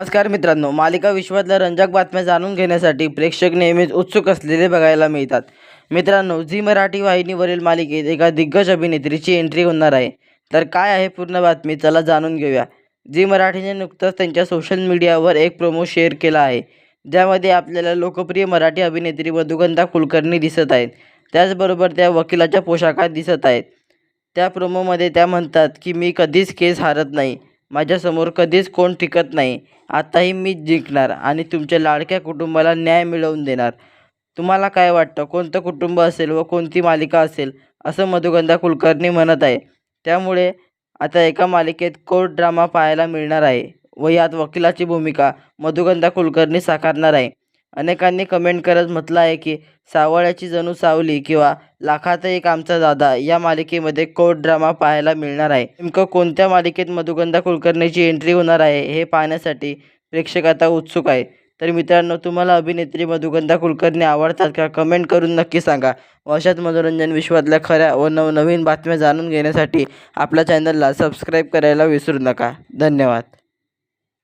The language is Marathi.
नमस्कार मित्रांनो मालिका विश्वातल्या रंजक बातम्या जाणून घेण्यासाठी प्रेक्षक नेहमीच उत्सुक असलेले बघायला मिळतात. मित्रांनो झी मराठी वाहिनीवरील मालिकेत एका दिग्गज अभिनेत्रीची एंट्री होणार आहे. तर काय आहे पूर्ण बातमी चला जाणून घेऊया. झी मराठीने नुकतंच त्यांच्या सोशल मीडियावर एक प्रोमो शेअर केला आहे. ज्यामध्ये आपल्याला लोकप्रिय मराठी अभिनेत्री मधुगंधा कुलकर्णी दिसत आहेत. त्याचबरोबर त्या वकिलाच्या पोशाखात दिसत आहेत. त्या प्रोमोमध्ये त्या म्हणतात की मी कधीच केस हारत नाही. माझ्यासमोर कधीच कोण टिकत नाही. आताही मीच जिंकणार आणि तुमच्या लाडक्या कुटुंबाला न्याय मिळवून देणार. तुम्हाला काय वाटतं? कोणतं कुटुंब असेल व कोणती मालिका असेल? असं मधुगंधा कुलकर्णी म्हणत आहे. त्यामुळे आता एका मालिकेत कोर्ट ड्रामा पाहायला मिळणार आहे व यात वकिलाची भूमिका मधुगंधा कुलकर्णी साकारणार आहे. अनेकांनी कमेंट करत म्हटलं आहे की सावळ्याची जणू सावली किंवा लाखात एक आमचा दादा या मालिकेमध्ये कोर्ट ड्रामा पाहायला मिळणार आहे. नेमकं कोणत्या मालिकेत मधुगंधा कुलकर्णीची एंट्री होणार आहे हे पाहण्यासाठी प्रेक्षक आता उत्सुक आहे तर मित्रांनो तुम्हाला अभिनेत्री मधुगंधा कुलकर्णी आवडतात का? कमेंट करून नक्की सांगा. व अशाच मनोरंजन विश्वातल्या खऱ्या व नवनवीन बातम्या जाणून घेण्यासाठी आपल्या चॅनलला सबस्क्राईब करायला विसरू नका. धन्यवाद.